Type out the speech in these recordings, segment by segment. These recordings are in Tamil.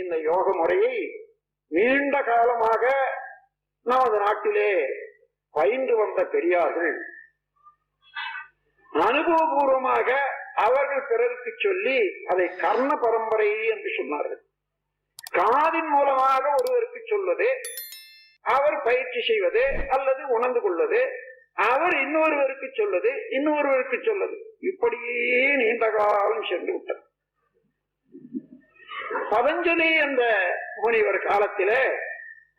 இந்த யோக முறையை நீண்ட காலமாக நமது நாட்டிலே பயின்று வந்த பெரியார்கள் அனுபவபூர்வமாக அவர்கள் பிறருக்கு சொல்லி அதை கர்ண பரம்பரை என்று சொன்னார்கள். காதின் மூலமாக ஒருவருக்கு சொல்வது அவர் பயிற்சி செய்வது அல்லது உணர்ந்து கொள்வது அவர் இன்னொருவருக்கு சொல்வது இன்னொருவருக்கு சொல்வது. இப்படியே நீண்ட காலம் சென்று விட்டது. பதஞ்சலி என்ற முனிவர் காலத்திலே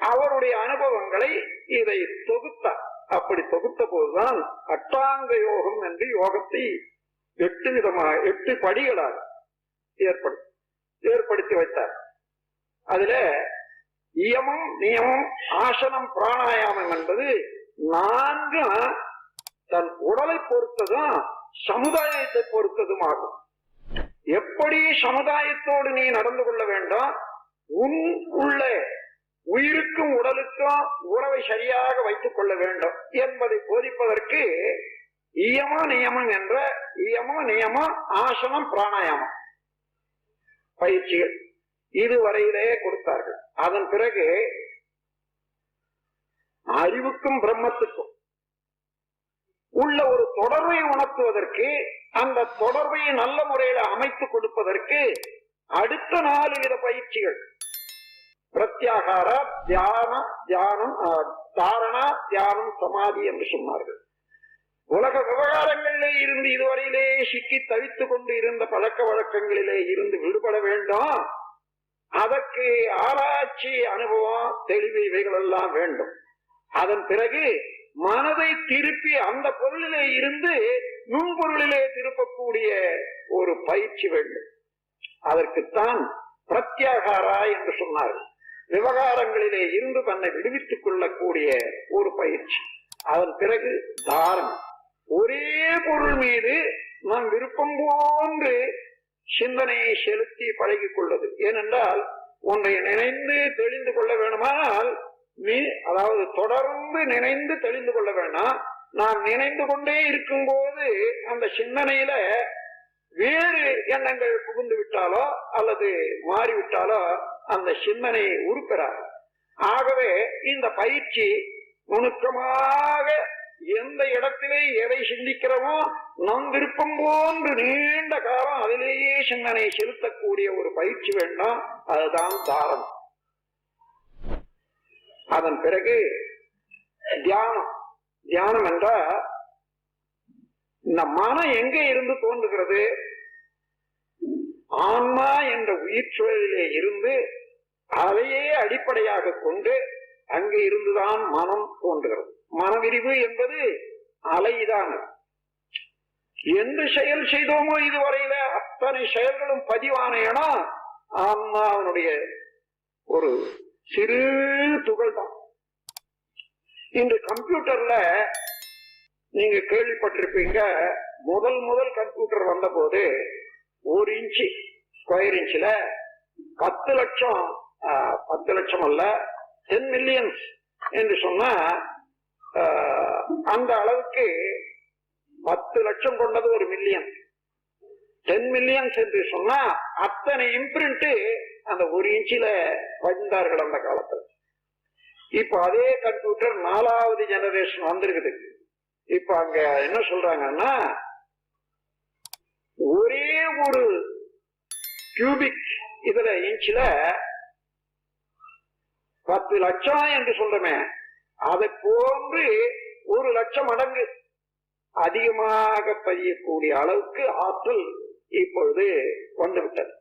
அவருடைய அனுபவங்களை இதை தொகுத்தார். அப்படி தொகுத்த போதுதான் அட்டாங்க யோகம் என்று யோகத்தை எட்டு விதமாக எட்டு படிகளாக ஏற்படு ஏற்படுத்தி வைத்தார். அதுல இயமம் நியமம் ஆசனம் பிராணாயாமம் என்பது நான்கு தன் உடலை பொறுத்ததும் சமுதாயத்தை பொறுத்ததும் ஆகும் எப்படி சமுதாயத்தோடு நீ நடந்து கொள்ள வேண்டும்? உன் உள்ள உயிருக்கும் உடலுக்கும் உறவை சரியாக வைத்துக் கொள்ள வேண்டும் என்பதை போதிப்பதற்கு இயம நியமம் என்ற இயம நியமம் ஆசனம் பிராணாயாமம். பயிற்சிகள் இதுவரையிலே கொடுத்தார்கள். அதன் பிறகு அறிவுக்கும் பிரம்மத்துக்கும் உள்ள ஒரு தொடர்பை உணர்த்துவதற்கு அந்த தொடர்பை நல்ல முறையில அமைத்து கொடுப்பதற்கு அடுத்த நாலு வித பயிற்சிகள். பிரத்யாகார தியானம் தியானம் தாரணா தியானம் சமாதி என்று சொன்னார்கள். உலக விவகாரங்களிலே இருந்து இதுவரையிலே சிக்கி தவித்துக் கொண்டு இருந்த பழக்க வழக்கங்களிலே இருந்து விடுபட வேண்டும். அதற்கு ஆராய்ச்சி அனுபவம் தெளிவு இவைகள் எல்லாம் வேண்டும். அதன் பிறகு மனதை திருப்பி அந்த பொருளிலே இருந்து நுண்பொருளிலே திருப்பக்கூடிய ஒரு பயிற்சி வேண்டும். அதற்குத்தான் பிரத்யாகாரா என்று சொன்னார்கள் விவகாரங்களிலே இருந்து தன்னை விடுவித்துக் கொள்ளக்கூடிய ஒரு பயிற்சி. அதன் பிறகு தாரணம். ஒரே பொருள் மீது நாம் விருப்பம் போன்று சிந்தனையை செலுத்தி பழகிக் கொள்வது. ஏனென்றால் ஒன்றை நினைந்து தெளிந்து கொள்ள வேணுமானால் அதாவது தொடர்ந்து நினைந்து தெளிந்து கொள்ள வேண்டாம். நான் நினைந்து கொண்டே இருக்கும் போது அந்த சிந்தனையில வேறு எண்ணங்கள் புகுந்து விட்டாலோ அல்லது மாறிவிட்டாலோ அந்த சிந்தனை உருப்பெறாது. ஆகவே இந்த பயிற்சி நுணுக்கமாக எந்த இடத்திலே எதை சிந்திக்கிறோமோ நம் விருப்பம் போன்று நீண்ட காலம் அதிலேயே சிந்தனை செலுத்தக்கூடிய ஒரு பயிற்சி வேண்டாம். அதுதான் தாரணம். அதன் பிறகு தியானம். தியானம் என்றால் இந்த மனம் எங்க இருந்து தோன்றுகிறது? ஆன்மா என்ற உயிர் சூழலிலே இருந்து அதையே அடிப்படையாக கொண்டு அங்கே இருந்துதான் மனம் தோன்றுகிறது. மனவிரிவு என்பது அலைதான். எந்த செயல் செய்தோமோ இதுவரையில அத்தனை செயல்களும் பதிவான இடம் ஆன்மாவனுடைய ஒரு சிறு துகள் தான் இந்த கம்ப்யூட்டர்ல நீங்க கேள்விப்பட்டிருப்பீங்க முதல் முதல் கம்ப்யூட்டர் வந்த போது ஒரு இன்ச்சு ஸ்கொயர் இன்ச்சில் பத்து லட்சம் பத்து லட்சம் அல்ல டென் மில்லியன்ஸ் என்று சொன்னா அந்த அளவுக்கு பத்து லட்சம் கொண்டது ஒரு மில்லியன். டென் மில்லியன்ஸ் என்று சொன்னா அத்தனை இம்ப்ரிண்ட் அந்த ஒரு இன்ச்சில வந்தார்கள் அந்த காலத்துல. இப்ப அதே கம்ப்யூட்டர் நாலாவது ஜெனரேஷன் வந்திருக்குது. இப்ப அங்க என்ன சொல்றாங்கன்னா ஒரே ஒரு கியூபிக் இதுல இன்ச்சில பத்து லட்சம் என்று சொல்றமே அதை போன்று ஒரு லட்சம் மடங்கு அதிகமாக பதியக்கூடிய அளவுக்கு ஆற்றல் இப்பொழுது வந்துவிட்டது.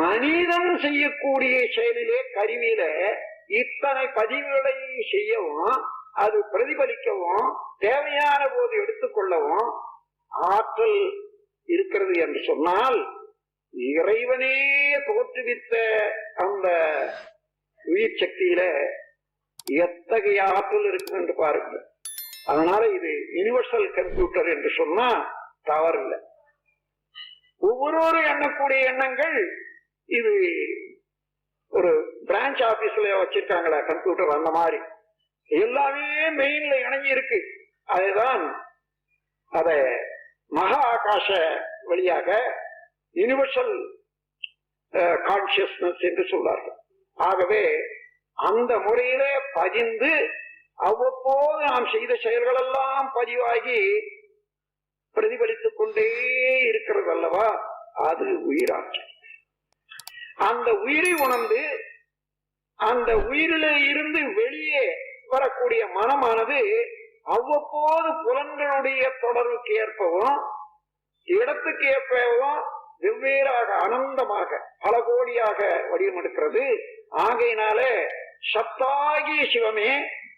மனிதன் செய்யக்கூடிய செயலிலே கருவியில இத்தனை பதிவுகளை செய்யவும் அது பிரதிபலிக்கவும் தேவையான போது எடுத்துக்கொள்ளவும் ஆற்றல் இருக்கிறது என்று சொன்னால் இறைவனே தோற்றுவித்த அந்த உயிர் சக்தியில எத்தகைய ஆற்றல் இருக்கு என்று பாருங்கள். அதனால இது யுனிவர்சல் கம்ப்யூட்டர் என்று சொன்னா தவறில்லை. ஒவ்வொருவரும் எண்ணக்கூடிய எண்ணங்கள் இது ஒரு பிரான்ச் ஆபீஸ்ல வச்சிருக்காங்களா கம்ப்யூட்டர் அந்த மாதிரி. எல்லாமே மெயின்ல இணங்கி இருக்கு அதுதான் அத மகா ஆகாச வழியாக யுனிவர்சல் கான்சியஸ்னஸ் என்று சொல்வார்கள். ஆகவே அந்த முறையிலே பதிந்து அவ்வப்போது நாம் செய்த செயல்கள் எல்லாம் பதிவாகி பிரதிபலித்துக் கொண்டே இருக்கிறது அல்லவா அது உயிராற்றல். அந்த உயிரை உணர்ந்து அந்த உயிரில இருந்து வெளியே வரக்கூடிய மனமானது அவ்வப்போது புலன்களுடைய தொடர்புக்கு ஏற்பவும் இடத்துக்கு ஏற்பவும் வெவ்வேறாக அனந்தமாக பல கோடியாக வடிவமெடுக்கிறது ஆகையினாலே சத்தாகிய சிவமே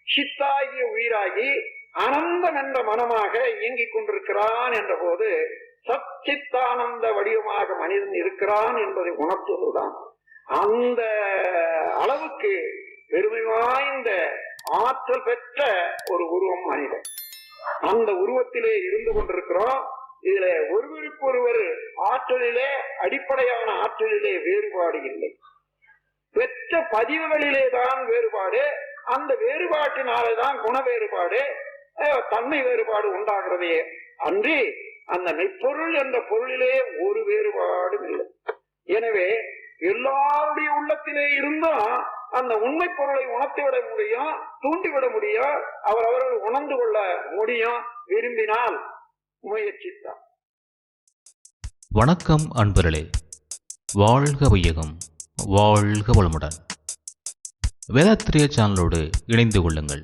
சித்தாகிய உயிராகி அனந்தம் என்ற மனமாக இயங்கிக் கொண்டிருக்கிறான் என்ற போது சச்சித்தானந்த வடிவமாக மனிதன் இருக்கிறான் என்பதை உணர்த்துவதுதான். அந்த அளவுக்கு பெருமை வாய்ந்த ஆற்றல் பெற்ற ஒரு உருவம் மனிதன். அந்த உருவத்திலே இருந்து கொண்டிருக்கிறோம். இதுல ஒருவருக்கொருவர் ஆற்றலிலே அடிப்படையான ஆற்றலிலே வேறுபாடு இல்லை. பெற்ற பதிவுகளிலே தான் வேறுபாடு அந்த வேறுபாட்டினாலே தான் குண வேறுபாடு தன்மை வேறுபாடு உண்டாகிறதே. அன்றி அந்த மெய்ப்பொருள் என்ற பொருளிலே ஒரு வேறுபாடும் இல்லை. எனவே எல்லாருடைய உள்ளத்திலே இருந்தும் அந்த உண்மை பொருளை உணர்த்திவிட முடியும் தூண்டிவிட முடியும் அவர் அவர்கள் உணர்ந்து கொள்ள முடியும் விரும்பினால் முயற்சித்தார். வணக்கம் அன்பர்களே. வாழ்க வையகம் வாழ்க வளமுடன். வேதாத்திரிய சேனலோடு இணைந்து கொள்ளுங்கள்.